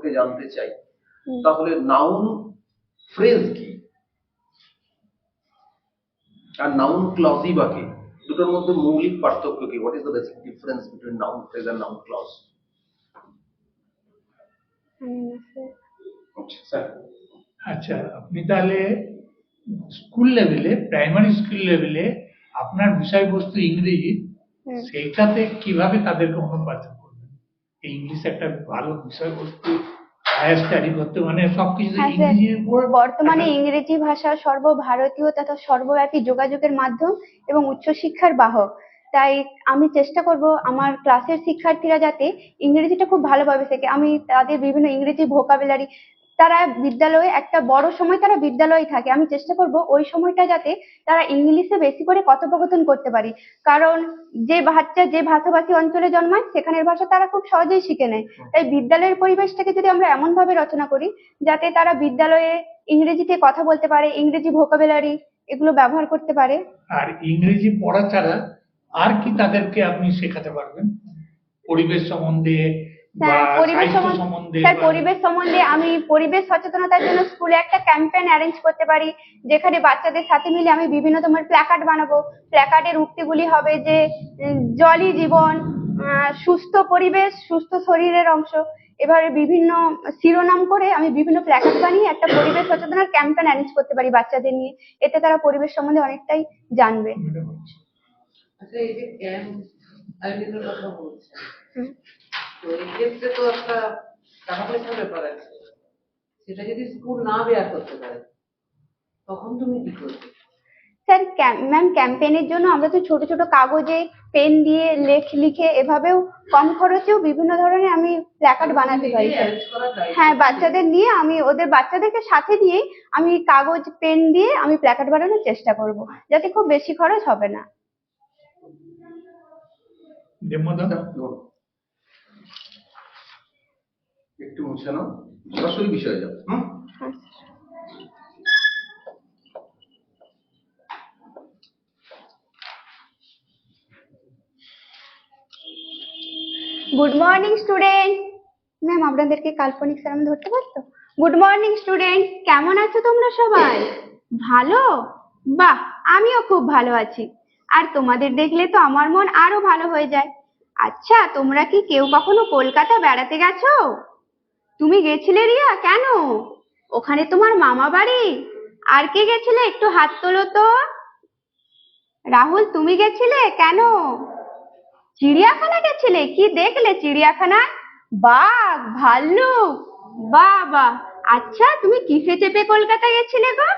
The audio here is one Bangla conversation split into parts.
সম্পর্কে জানতে চাই। তাহলে নাউন ফ্রেজ কি? আর নাউন ক্লজই বা কি? দুটোর মধ্যে মৌলিক পার্থক্য কি? What is the basic difference between noun phrase R noun clause আচ্ছা আচ্ছা। আপনি তাহলে স্কুল লেভেলে প্রাইমারি স্কুল লেভেলে আপনার বিষয়বস্তু ইংরেজি। সেইটাতে কীভাবে তাদেরকে অনুপাচন করবেন এই ইংলিশ একটা ভালো বিষয়বস্তু হায়ার স্টাডি করতে মানে সবকিছু হ্যাঁ, ইংরেজির উপর বর্তমানে ইংরেজি ভাষা সর্বভারতীয় তথা সর্বব্যাপী যোগাযোগের মাধ্যম এবং উচ্চশিক্ষার বাহক। তাই আমি চেষ্টা করব আমার ক্লাসের শিক্ষার্থীরা যাতে ইংরেজিটা খুব ভালোভাবে শেখে। আমি তাদের বিভিন্ন ইংরেজি ভোকাবুলারি তারা বিদ্যালয়ে একটা বড় সময় তারা বিদ্যালয়ে থাকে। আমি চেষ্টা করব ওই সময়টা যাতে তারা ইংলিশে বেশি করে কথোপকথন করতে পারি। কারণ যে বাচ্চা যে ভাষাভাষী অঞ্চলে জন্মায়, সেখানের ভাষা তারা খুব সহজেই শিখে নেয়। তাই বিদ্যালয়ের পরিবেশটাকে যদি আমরা এমন ভাবে রচনা করি, যাতে তারা বিদ্যালয়ে ইংরেজিতে কথা বলতে পারে, ইংরেজি ভোকাবুলারি এগুলো ব্যবহার করতে পারে। আর ইংরেজি পড়া ছাড়া আর কি তাদেরকে আপনি শেখাতে পারবেন? পরিবেশ সম্বন্ধে স্যার পরিবেশ সম্বন্ধে সম্বন্ধে স্যার পরিবেশ সম্বন্ধে আমি পরিবেশ সচেতনতার জন্য স্কুলে একটা ক্যাম্পেইন অ্যারেঞ্জ করতে পারি যেখানে বাচ্চাদের সাথে মিলে আমি বিভিন্ন ধরনের প্ল্যাকার্ড বানাবো। প্ল্যাকার্ডের উক্তিগুলি হবে যে জলই জীবন আহ, সুস্থ পরিবেশ সুস্থ শরীরের অংশ। এভাবে বিভিন্ন শিরোনাম করে আমি বিভিন্ন প্ল্যাকার্ড বানিয়ে একটা পরিবেশ সচেতনার ক্যাম্পেইন অ্যারেঞ্জ করতে পারি বাচ্চাদের নিয়ে। এতে তারা পরিবেশ সম্বন্ধে অনেকটাই জানবে। আচ্ছা এই যে ক্যাম্প আয়োজনের কথা বলছেন। তো এই তো একটা টাকা পয়সার ব্যাপার আছে। সেটা যদি স্কুল না বেয়ার করতে পারে তখন তুমি কি করবে? স্যার ম্যাম ক্যাম্পেইনের জন্য আমরা তো ছোট ছোট কাগজে পেন দিয়ে লেখ লিখে এভাবেও কম খরচেও বিভিন্ন ধরনের আমি প্ল্যাকার্ড বানাতে পারি হ্যাঁ বাচ্চাদের নিয়ে আমি ওদের বাচ্চাদেরকে সাথে দিয়ে আমি কাগজ পেন দিয়ে আমি প্ল্যাকার্ড বানানোর চেষ্টা করব যাতে খুব বেশি খরচ হবে না। দেবমোদন একটু মুছে নাও। সরাসরি বিষয়ে যাও, হুম? গুড মর্নিং স্টুডেন্ট ম্যাম আপনাদেরকে কাল্পনিক স্যার ধরতে পারতো? গুড মর্নিং স্টুডেন্ট কেমন আছো তোমরা সবাই? ভালো? বাহ, আমিও খুব ভালো আছি। আর তোমাদের দেখলে তো আমার মন আরও ভালো হয়ে যায়। আচ্ছা তোমরা কি কেউ কখনো কলকাতা বেড়াতে গেছো? তুমি গেছিলে রিয়া? কেন? ওখানে তোমার মামা বাড়ি। আর কে গেছিলে? একটু হাত তোলো তো। রাহুল, তুমি গেছিলে? কেন? চিড়িয়াখানা গেছিলে? কি দেখলে চিড়িয়াখানায়? বাঘ, ভাল্লুক। বাহ আচ্ছা তুমি কিসে চেপে কলকাতা গেছিলে গো?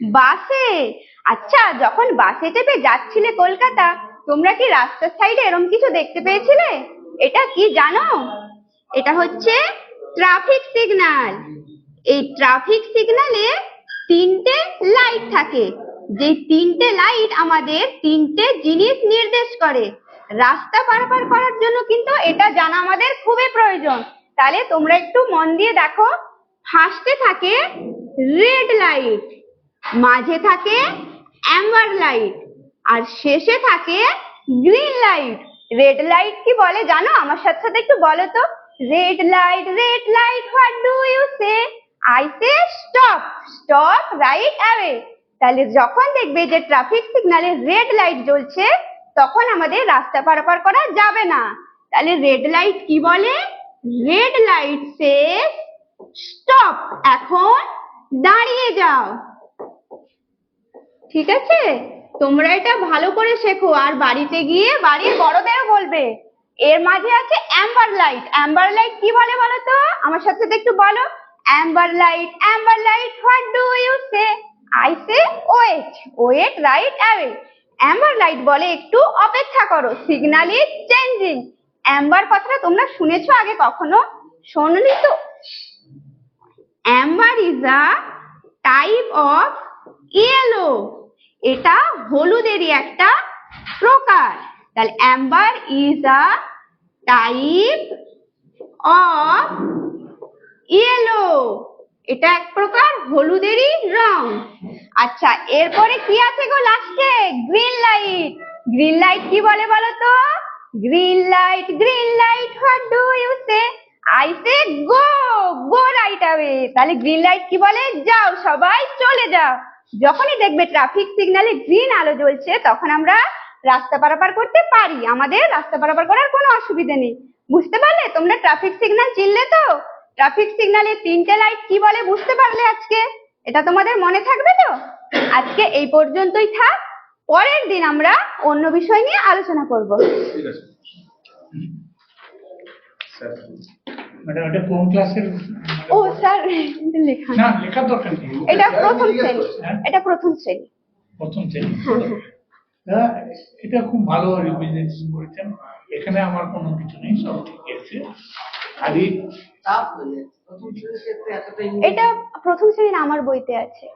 বাসে। আচ্ছা যখন বাসে চেপে যাচ্ছিলে কলকাতা, তোমরা কি রাস্তার সাইডে এরকম কিছু দেখতে পেয়েছিলে? এটা কি জানো? এটা হচ্ছে ট্রাফিক সিগন্যাল এই ট্রাফিক সিগন্যালে তিনটে লাইট থাকে। যে তিনটে লাইট আমাদের তিনটে জিনিস নির্দেশ করে। রাস্তা পারাপার করার জন্য কিন্তু এটা জানা আমাদের খুবই প্রয়োজন। তাহলে তোমরা একটু মন দিয়ে দেখো ফার্স্টে থাকে রেড লাইট মাঝে থাকে অ্যাম্বার লাইট আর শেষে থাকে গ্রিন লাইট রেড লাইট কি বলে জানো? আমার সাথে সাথে একটু বলো তো। Red light red light what do you say I say stop stop right away তাহলে যখন দেখবে যে ট্রাফিক সিগন্যালে রেড লাইট জ্বলছে, তখন আমাদের রাস্তা পারাপার করা যাবে না। তাহলে রেড লাইট কি বলে? রেড লাইট সে স্টপ এখন দাঁড়িয়ে যাও। ঠিক আছে? তোমরা এটা ভালো করে শেখো। আর বাড়িতে গিয়ে বাড়ির বড়দেরও বলবে। এর মাঝে আছে অ্যাম্বার লাইট অ্যাম্বার লাইট কি বলে বলো তো আমার সাথে একটু বলো। Amber light amber light what do you say I say wait wait right away amber light বলে একটু অপেক্ষা করো সিগন্যাল ইজ চেঞ্জিং অ্যাম্বার কথাটা তোমরা শুনেছো আগে কখনো? শোনোনি তো? Amber is a type of yellow এটা হলুদেরই একটা প্রকার। তাহলে amber is a type of yellow এটা এক প্রকার হলুদেরই রং। আচ্ছা এরপরে কি আছে গো লাস্টে গ্রিন লাইট গ্রিন লাইট কি বলে বলো তো green light green light what do you say I say go go right away তাহলে গ্রিন লাইট কি বলে? যাও, সবাই চলে যাও। যখনই দেখবে ট্রাফিক সিগন্যালে গ্রিন আলো জ্বলছে, তখন আমরা রাস্তা পারাপার করতে পারি। আমাদের রাস্তা পারাপার করার কোনো অসুবিধা নেই। বুঝতে পারলে? তোমরা ট্রাফিক সিগন্যাল চিনলে তো? ট্রাফিক সিগন্যালে তিনটে লাইট কি বলে বুঝতে পারলে আজকে? এটা তোমাদের মনে থাকবে তো? আজকে এই পর্যন্তই থাক। পরের দিন আমরা অন্য বিষয় নিয়ে আলোচনা করব। ঠিক আছে। স্যার ম্যাডাম এটা কোন ক্লাসের? ও স্যার লেখা না লেখার দরকার নেই। এটা প্রথম শ্রেণি। এটা প্রথম শ্রেণি। প্রথম শ্রেণি। তা এটা খুব ভালো রিপ্রেজেন্টেশন করেছেন। এখানে আমার কোনো কিছু নেই সব ঠিক আছে। খালি হয়ে এটা প্রথম শ্রেণির আমার বইতে আছে।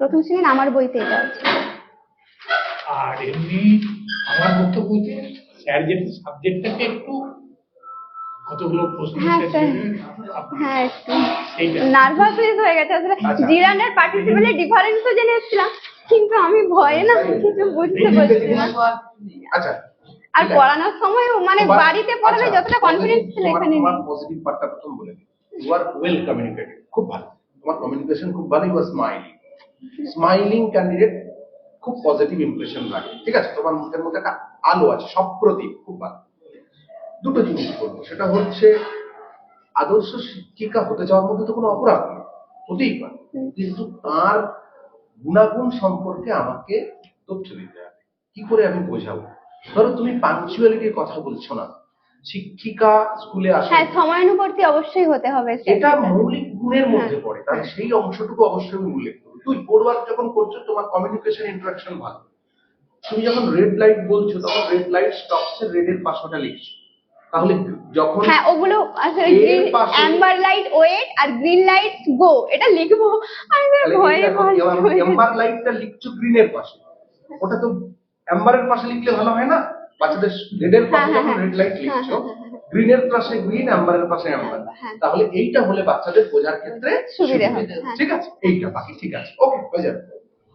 প্রথম শ্রেণির আমার বইতে এটা আছে। আর এমনি আমার বক্তব্য স্যার যে সাবজেক্টটাকে একটু কতগুলো প্রশ্ন হ্যাঁ, স্যার। হ্যাঁ একটু। নার্ভাস হয়ে গেছে আসলে আচ্ছা। পার্টিসিপেন্টের ডিফারেন্সও জেনে এসেছিলাম। কিন্তু আমি ভয়ে না কিছু বুঝতে পারছি না। আচ্ছা। আর পড়ানোর সময়ও মানে বাড়িতে পড়ালে আচ্ছা, যতটা কনফিডেন্স ছিল এখানে। তোমার পজিটিভ পার্টটা প্রথম বলে দিই। ইউ আর ওয়েল কমিউনিকেটেড খুব ভালো। তোমার কমিউনিকেশন খুব ভালো you are smiling smiling candidate খুব পজিটিভ ইমপ্রেশন রাখে ঠিক আছে? তোমার মুখের মধ্যে একটা আলো আছে সপ্রতিভ খুব ভালো। দুটো জিনিস বলব। সেটা হচ্ছে আদর্শ শিক্ষিকা হতে যাওয়ার মধ্যে তো কোনো অপরাধ নেই হতেই পারে। কিন্তু তার গুণাগুণ সম্পর্কে আমাকে তথ্য দিতে হবে। কি করে আমি বোঝাবো? ধরো তুমি পাংচুয়ালিটির কথা বলছো না। শিক্ষিকা স্কুলে আসে হ্যাঁ সময়ানুবর্তী অবশ্যই হতে হবে এটা মৌলিক গুণের মধ্যে পড়ে। তাহলে সেই অংশটুকু অবশ্যই আমি উল্লেখ করব। তুই পড়বার যখন করছ তোমার কমিউনিকেশন ইন্টারাকশন ভালো। তুমি যখন রেড লাইট বলছো তখন রেড লাইট স্টপস এর রেড এর পাশটা লিখছো। তাহলে যখন হ্যাঁ ওগুলো অ্যাম্বার লাইট ওয়েট আর গ্রিন লাইট গো এটা লিখব। আমি ভয়ে ভয়ে এম্বার লাইটটা লিখছো গ্রিনের পাশে। ওটা তো অ্যাম্বারের পাশে লিখলে ভালো হয় না? বাচ্চাদের রেডের পাশে হ্যাঁ, যখন রেড লাইট হ্যাঁ, লিখছো হ্যাঁ, হ্যাঁ। গ্রিনের পাশে গ্রিন অ্যাম্বারের পাশে অ্যাম্বার। তাহলে এইটা হলে বাচ্চাদের বোঝার ক্ষেত্রে সুবিধে হবে। ঠিক আছে? এইটা বাকি ঠিক আছে। ওকে হয়ে যাবে।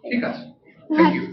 ঠিক আছে। Thank you